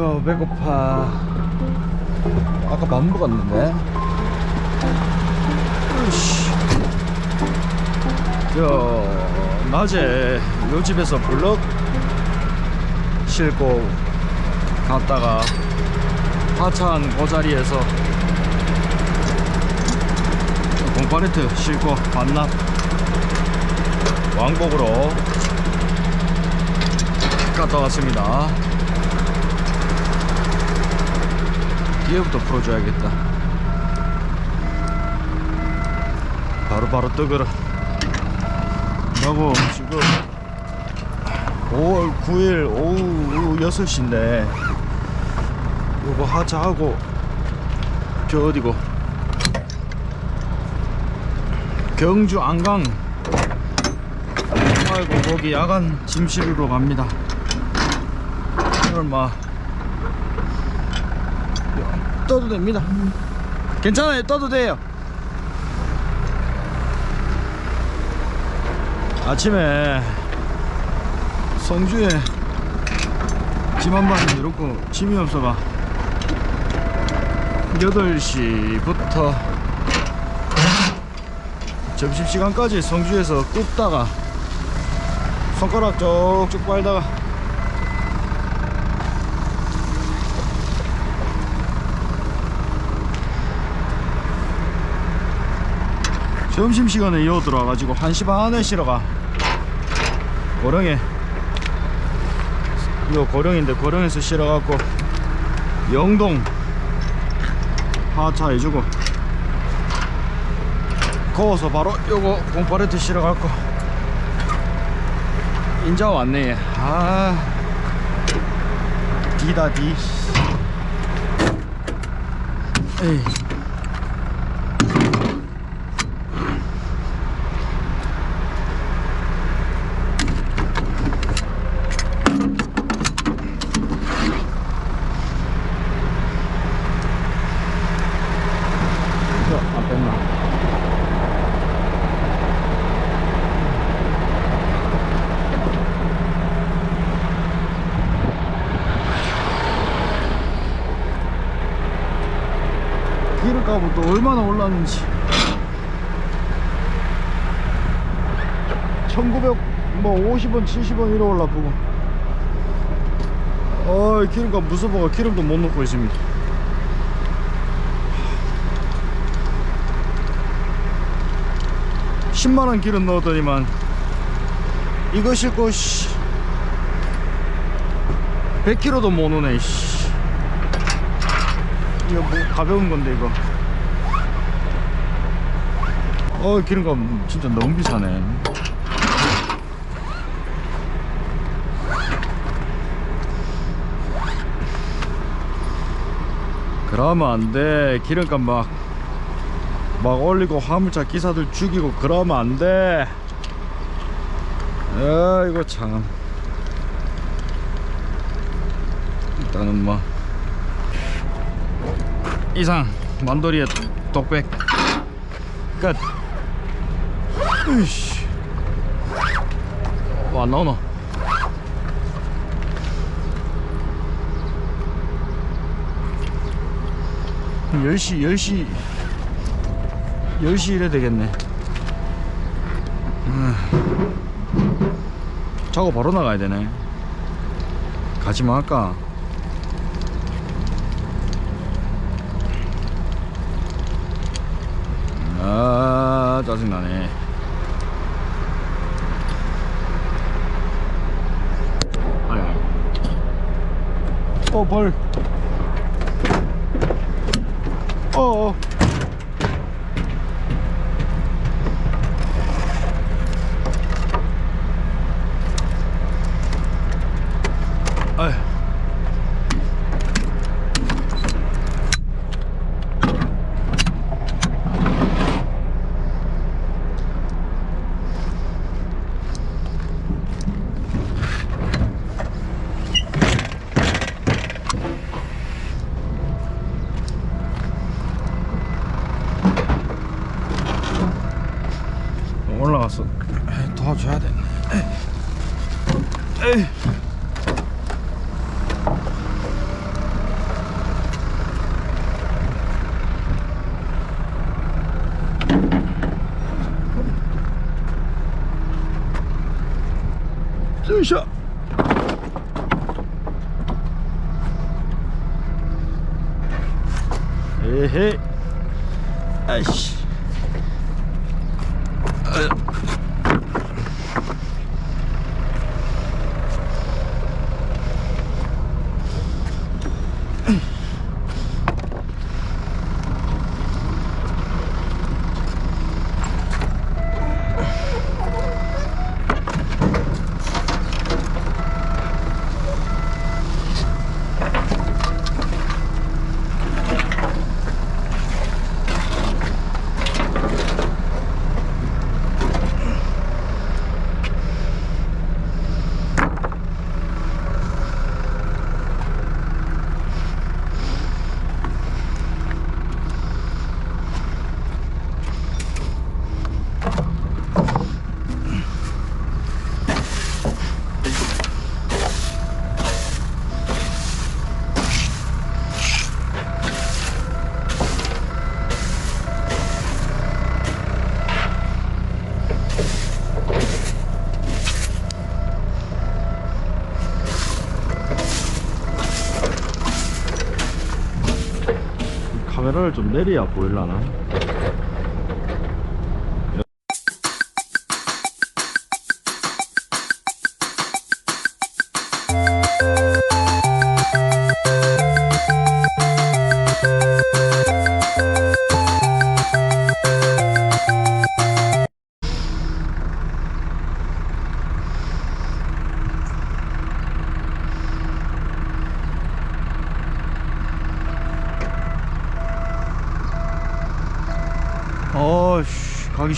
아이고 배고파. 아까 밥 먹었는데. 저 낮에 요 집에서 블럭 싣고 갔다가 하천 그 자리에서 공파레트 싣고 반납 왕복으로 갔다 왔습니다 뒤에부터 풀어줘야겠다. 바로바로 뜨거라 여보 지금 5월 9일 오후 6시인데 요거 하차하고 저 어디고? 경주 안강. 아이고 거기 야간 짐 실으러 갑니다. 얼마 떠도 됩니다. 괜찮아요. 떠도 돼요. 아침에 성주에 짐한 마리 이렇고 짐이 없어가 8시부터 점심시간까지 성주에서 굽다가 손가락 쪽쪽 빨다가 점심시간에 이어 들어와가지고 1시 반에 실어가. 고령에. 이거 고령인데 고령에서 실어갖고 영동 하차 해주고 거워서 바로 요거 공파레트 실어갖고 인자 왔네. 아 디다 디. 에이 이거 안 뺐나? 기름값은 또 얼마나 올랐는지. 1900, 뭐 50원, 70원 이래 올라보고 어이 기름값 무서워가 기름도 못 넣고 있습니다. 10만원 기름 넣었더니만 이거 싣고 씨 100kg도 못 오네 씨. 이거 뭐 가벼운 건데 이거 어 기름값 진짜 너무 비싸네. 그러면 안돼. 기름값 막 막 올리고 화물차 기사들 죽이고 그러면 안돼. 아이고 참. 일단은 뭐. 이상 만돌이의 독백 끝 으이씨. 와안 나오노 열 10시 10시 10시 이래 되겠네. 음. 자고 바로 나가야 되네. 가지마 할까. 아 짜증나네 아야 어벌 어 好吃的。哎，哎。え、へ 카메라를 좀 내려야 보일라나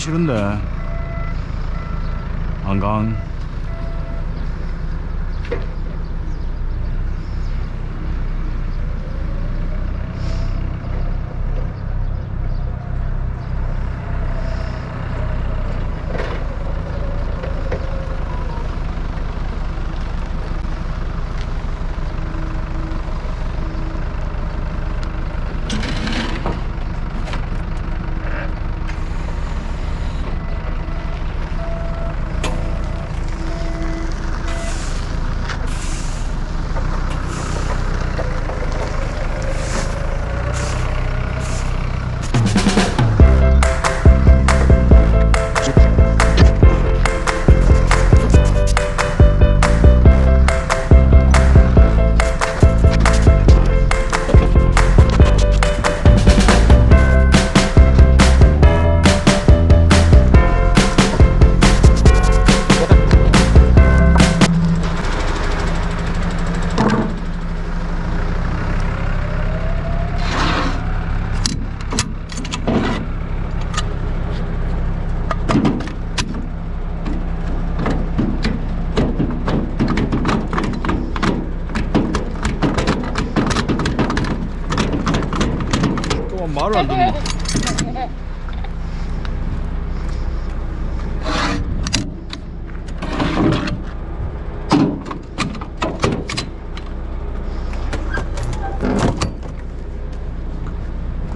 싫은데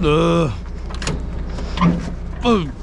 어. 어.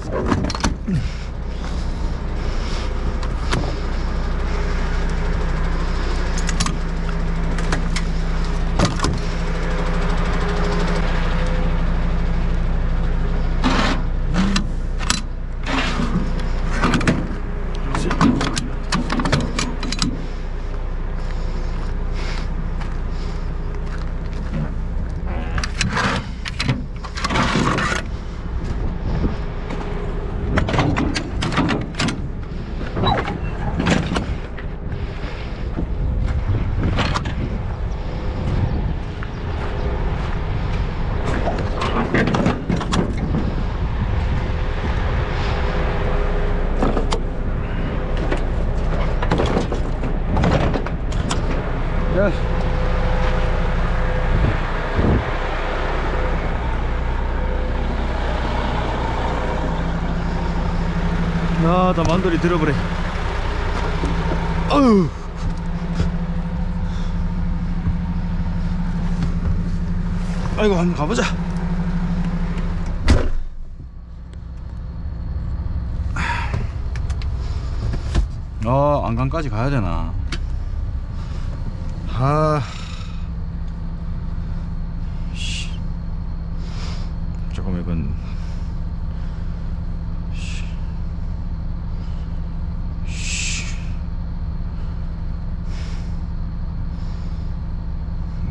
야. 야, 나 만돌이 들어버려. 어휴. 아이고, 한번 가보자. 아, 안강까지 가야 되나? 아, 씨, 조금 이건 씨, 씨,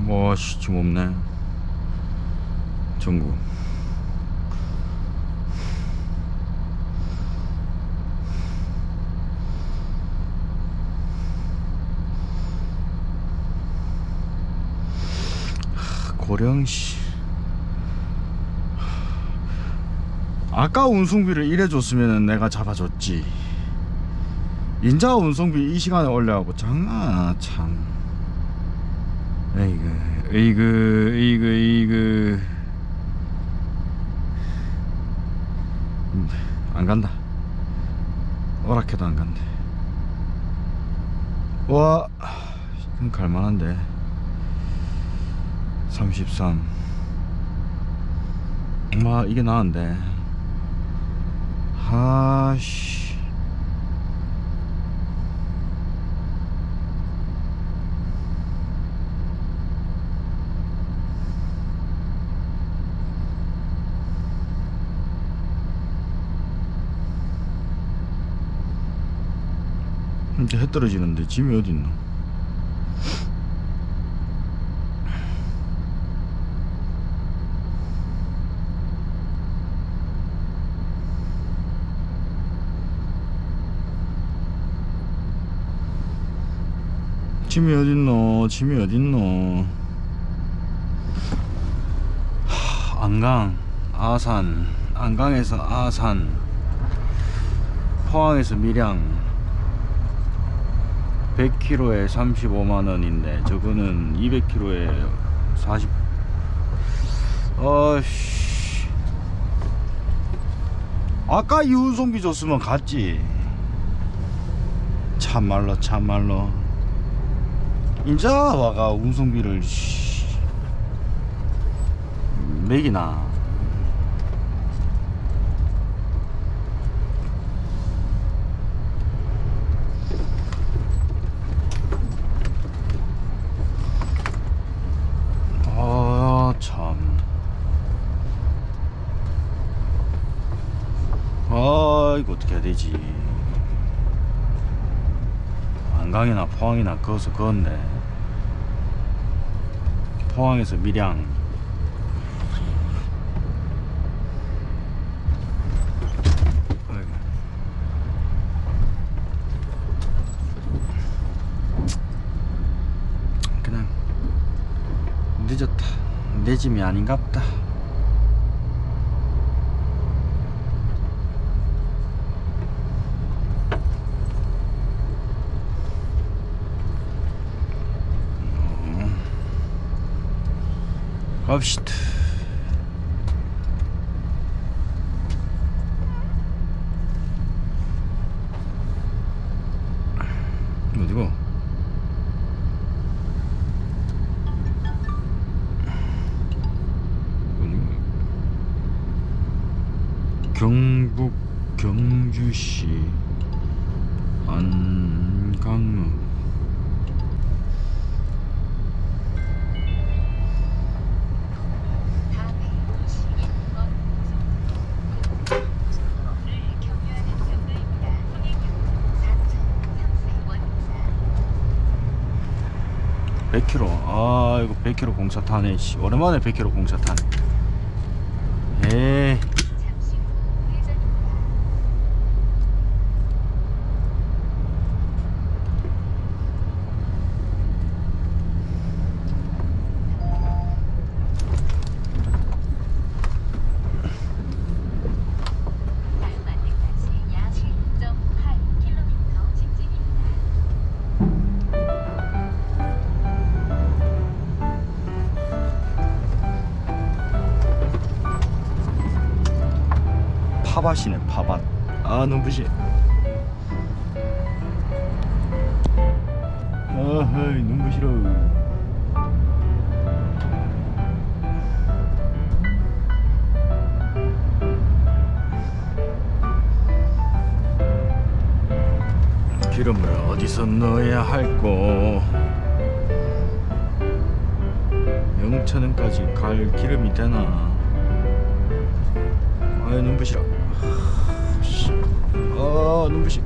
뭐, 씨, 지금 없네. 전구. 고령시 아까 운송비를 이래 줬으면 내가 잡아줬지. 인자 운송비 이 시간에 올려하고 장난 참. 에이그 에이그 에이그 에이그. 음, 안 간다. 오락해도 안 간대. 와 이건 갈만한데 33마 이게 나은데. 하씨. 이제 해 떨어지는데 짐이 어딨노 짐이 어딨노? 짐이 어딨노? 하, 안강 아산 안강에서 아산 포항에서 밀양. 100kg에 35만원인데 저거는 200kg에 40 어씨. 아까 이 운송비 줬으면 갔지. 참말로 참말로 인자 와가 운송비를 씨, 매기나 아, 참. 아, 어떻게 해야 되지? 안강이나 포항이나 그어서 그었네. 포항에서 밀양. 그냥 늦었다. 내 짐이 아닌갑다. 어. 갑시다. 어디고? 경북 경주시 안강읍 오늘 경유하는 경로입니다. 통행료는 4,300원입니다. 100km 아 이거 100km 공차 타네 씨. 오랜만에 100km 공차 타네 파밭이네 파밭 아 눈부시. 어허이 눈부시러 기름을 어디서 넣어야 할꼬? 영천은까지 갈 기름이 되나? 아유 눈부시라 아 눈부시